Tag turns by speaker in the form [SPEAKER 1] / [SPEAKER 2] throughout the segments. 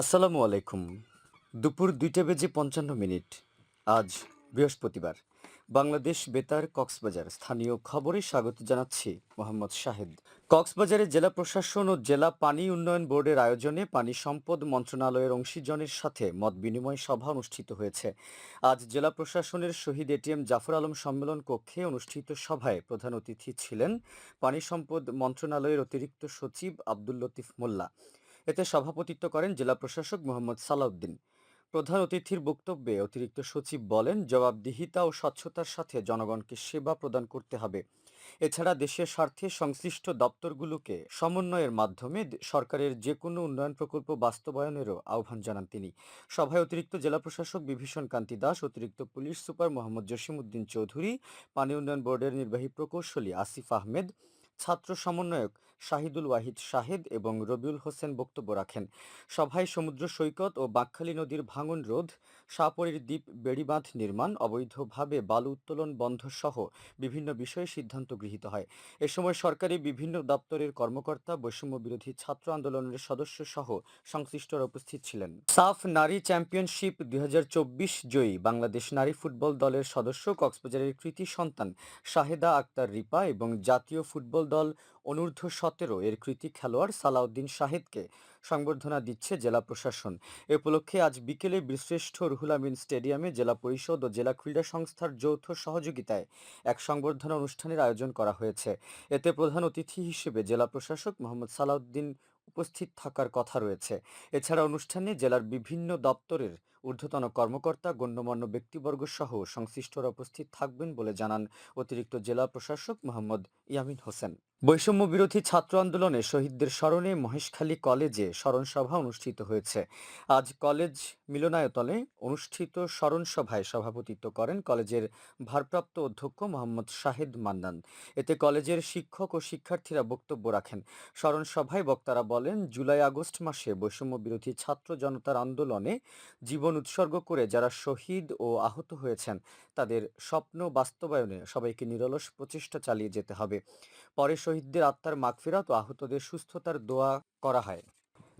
[SPEAKER 1] আসসালামু আলাইকুম। দুপুর দুইটা বেজে পঞ্চান্ন মিনিট। আজ বৃহস্পতিবার। বাংলাদেশ বেতার কক্সবাজার স্থানীয় খবরে স্বাগত জানাচ্ছি মোহাম্মদ শাহেদ। কক্সবাজারে জেলা প্রশাসন ও জেলা পানি উন্নয়ন বোর্ডের আয়োজনে পানি সম্পদ মন্ত্রণালয়ের অংশীজনের সাথে মত বিনিময় সভা অনুষ্ঠিত হয়েছে। আজ জেলা প্রশাসনের শহীদ এটিএম জাফর আলম সম্মেলন কক্ষে অনুষ্ঠিত সভায় প্রধান অতিথি ছিলেন পানি সম্পদ মন্ত্রণালয়ের অতিরিক্ত সচিব আব্দুল লতিফ মোল্লা। এতে সভাপতিত্ব করেন জেলা প্রশাসক মোহাম্মদ সালাউদ্দিন। প্রধান অতিথির বক্তব্যে অতিরিক্ত সচিব বলেন, জবাবদিহিতা ও স্বচ্ছতার সাথে জনগণকে সেবা প্রদান করতে হবে। এছাড়া দেশের স্বার্থে সংশ্লিষ্ট দপ্তরগুলোকে সমন্বয়ের মাধ্যমে সরকারের যে কোনো উন্নয়ন প্রকল্প বাস্তবায়নেরও আহ্বান জানান তিনি। সভায় অতিরিক্ত জেলা প্রশাসক বিভীষণ কান্তি দাস, অতিরিক্ত পুলিশ সুপার মোহাম্মদ জসিম উদ্দিন চৌধুরী, পানি উন্নয়ন বোর্ডের নির্বাহী প্রকৌশলী আসিফ আহমেদ, ছাত্র সমন্বয়ক শাহিদুল ওয়াহিদ শাহেদ এবং রবিউল হোসেন বক্তব্য রাখেন। সভায় সমুদ্র সৈকত ও বাঁকখালী নদীর ভাঙন রোধ, সাপরির দ্বীপ বেড়িবাঁধ নির্মাণ, অবৈধভাবে বালু উত্তোলন বন্ধ সহ বিভিন্ন বিষয়ে সিদ্ধান্ত গৃহীত হয়। এ সময় সরকারি বিভিন্ন দপ্তরের কর্মকর্তা, বৈষম্য বিরোধী ছাত্র আন্দোলনের সদস্য সহ সংশ্লিষ্টরা উপস্থিত ছিলেন। সাফ নারী চ্যাম্পিয়নশিপ দুই হাজার চব্বিশ জয়ী বাংলাদেশ নারী ফুটবল দলের সদস্য, কক্সবাজারের কৃতি সন্তান শাহেদা আক্তার রিপা এবং জাতীয় ফুটবল দল অনূর্ধ্ব সতেরো এর কৃতি খেলোয়াড় সালাউদ্দিন শাহেদকে সংবর্ধনা দিচ্ছে জেলা প্রশাসন। এ উপলক্ষে আজ বিকেলে বীরশ্রেষ্ঠ রুহুল আমিন স্টেডিয়ামে জেলা পরিষদ ও জেলা ক্রীড়া সংস্থার যৌথ সহযোগিতায় এক সংবর্ধনা অনুষ্ঠানের আয়োজন করা হয়েছে। এতে প্রধান অতিথি হিসেবে জেলা প্রশাসক মোহাম্মদ সালাউদ্দিন উপস্থিত থাকার কথা রয়েছে। এছাড়া অনুষ্ঠানে জেলার বিভিন্ন দপ্তরের ঊর্ধ্বতন কর্মকর্তা, গণ্যমান্য ব্যক্তিবর্গ সহ সংশ্লিষ্টরা উপস্থিত থাকবেন বলে জানান অতিরিক্ত জেলা প্রশাসক মোহাম্মদ ইয়ামিন হোসেন। বৈষম্য বিরোধী ছাত্র আন্দোলনে শহীদদের স্মরণে মহেশখালী কলেজে স্মরণ সভা অনুষ্ঠিত হয়েছে। আজ কলেজ মিলনায়তনে অনুষ্ঠিত স্মরণ সভায় সভাপতিত্ব করেন কলেজের ভারপ্রাপ্ত অধ্যক্ষ মোহাম্মদ শাহেদ মান্নান। এতে কলেজের শিক্ষক ও শিক্ষার্থীরা বক্তব্য রাখেন। স্মরণ সভায় বক্তারা বলেন, জুলাই আগস্ট মাসে বৈষম্য বিরোধী ছাত্র জনতার আন্দোলনে জীবন উৎসর্গ করে যারা শহীদ ও আহত হয়েছেন, তাদের স্বপ্ন বাস্তবায়নে সবাইকে নিরলস প্রচেষ্টা চালিয়ে যেতে হবে। পরে শহীদদের আত্মার মাগফিরাত ও আহতদের সুস্থতার দোয়া করা হয়।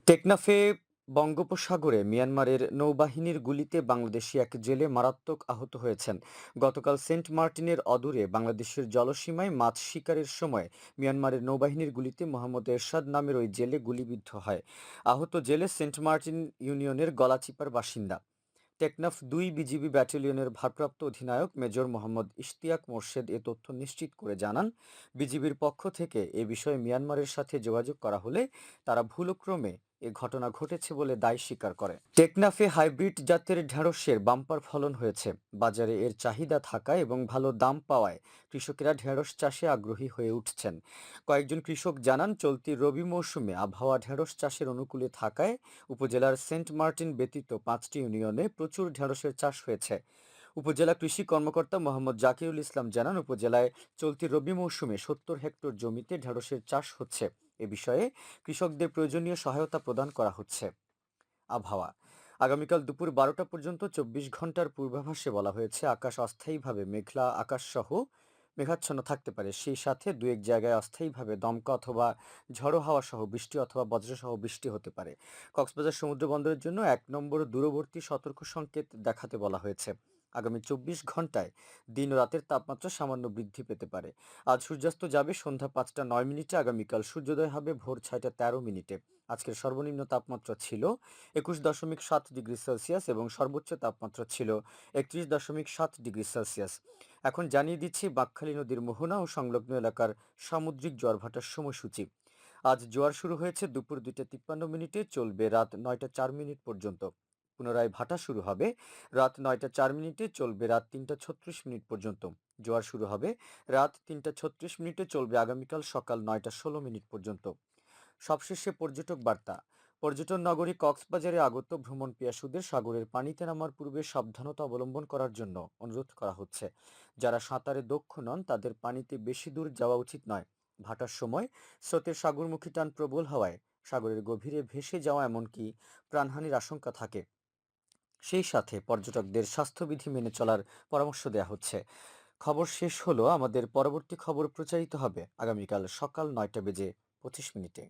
[SPEAKER 1] টেকনাফে বঙ্গোপসাগরে মিয়ানমারের নৌবাহিনীর গুলিতে বাংলাদেশি এক জেলে মারাত্মক আহত হয়েছেন। গতকাল সেন্ট মার্টিনের অদূরে বাংলাদেশের জলসীমায় মাছ শিকারের সময় মিয়ানমারের নৌবাহিনীর গুলিতে মোহাম্মদ এরশাদ নামের ওই জেলে গুলিবিদ্ধ হয়। আহত জেলে সেন্ট মার্টিন ইউনিয়নের গলাচিপার বাসিন্দা। টেকনাফ দুই বিজিবি ব্যাটালিয়নের ভারপ্রাপ্ত অধিনায়ক মেজর মোহাম্মদ ইশতিয়াক মোর্শেদ এ তথ্য নিশ্চিত করে জানান, বিজিবির পক্ষ থেকে এ বিষয়ে মিয়ানমারের সাথে যোগাযোগ করা হলে তারা ভুলক্রমে এ ঘটনা ঘটেছে বলে দায় স্বীকার করে। টেকনাফে হাইব্রিড জাতের ঢেঁড়সের বাম্পার ফলন হয়েছে। বাজারে এর চাহিদা থাকায় এবং ভালো দাম পাওয়ায় কৃষকেরা ঢেঁড়স চাষে আগ্রহী হয়ে উঠছেন। কয়েকজন কৃষক জানান, চলতি রবি মৌসুমে আবহাওয়া ঢেঁড়স চাষের অনুকূলে থাকায় উপজেলার সেন্ট মার্টিন ব্যতীত পাঁচটি ইউনিয়নে প্রচুর ঢেঁড়সের চাষ হয়েছে। উপজেলা কৃষি কর্মকর্তা মোহাম্মদ জাকিরুল ইসলাম জানান, উপজেলায় চলতি রবি মৌসুমে সত্তর হেক্টর জমিতে ঢেঁড়সের চাষ হচ্ছে। এ বিষয়ে কৃষকদের প্রয়োজনীয় সহায়তা প্রদান করা হচ্ছে। আবহাওয়া। আগামীকাল দুপুর বারোটা পর্যন্ত চব্বিশ ঘণ্টার পূর্বাভাসে বলা হয়েছে, আকাশ অস্থায়ীভাবে মেঘলা আকাশ সহ মেঘাচ্ছন্ন থাকতে পারে। সেই সাথে দু এক জায়গায় অস্থায়ীভাবে দমকা অথবা ঝড়ো হাওয়া সহ বৃষ্টি অথবা বজ্রসহ বৃষ্টি হতে পারে। কক্সবাজার সমুদ্র বন্দরের জন্য এক নম্বর দূরবর্তী সতর্ক সংকেত দেখাতে বলা হয়েছে। আগামী চব্বিশ ঘন্টায় দিন রাতের তাপমাত্রা সামান্য বৃদ্ধি পেতে পারে। আজ সূর্যাস্ত যাবে সন্ধ্যা পাঁচটা নয় মিনিটে, আগামীকাল সূর্যোদয় হবে ভোর ছয়টা তেরো মিনিটে। আজকের সর্বনিম্ন তাপমাত্রা ছিল একুশ দশমিক সাত ডিগ্রি সেলসিয়াস এবং সর্বোচ্চ তাপমাত্রা ছিল একত্রিশ দশমিক সাত ডিগ্রি সেলসিয়াস। এখন জানিয়ে দিচ্ছি বাঁকখালী নদীর মোহনা ও সংলগ্ন এলাকার সামুদ্রিক জোয়ারভাটার সময়সূচি। আজ জোয়ার শুরু হয়েছে দুপুর দুইটা তিপ্পান্ন মিনিটে, চলবে রাত নয়টা চার মিনিট পর্যন্ত। পুনরায় ভাটা শুরু হবে। রাত নয়টা চার মিনিটে চলবে রাত তিনটা ছত্রিশ মিনিট পর্যন্ত। জোয়ার শুরু হবে রাত তিনটা ছত্রিশ মিনিটে চলবে আগামীকাল সকাল নয়টা ষোলো মিনিট পর্যন্ত। সবশেষে পর্যটক বার্তা। পর্যটন নগরী কক্সবাজারে আগত ভ্রমণ পিয়াসুদের সাগরের পানিতে নামার পূর্বে সাবধানতা অবলম্বন করার জন্য অনুরোধ করা হচ্ছে। যারা সাঁতারে দক্ষ নন, তাদের পানিতে বেশি দূর যাওয়া উচিত নয়। ভাটার সময় স্রোতের সাগরমুখী টান প্রবল হওয়ায় সাগরের গভীরে ভেসে যাওয়া এমনকি প্রাণহানির আশঙ্কা থাকে। সেই সাথে পর্যটকদের স্বাস্থ্যবিধি মেনে চলার পরামর্শ দেওয়া হচ্ছে। খবর শেষ হলো, আমাদের পরবর্তী খবর প্রচারিত হবে আগামীকাল সকাল নয়টা বেজে পঁচিশ মিনিটে।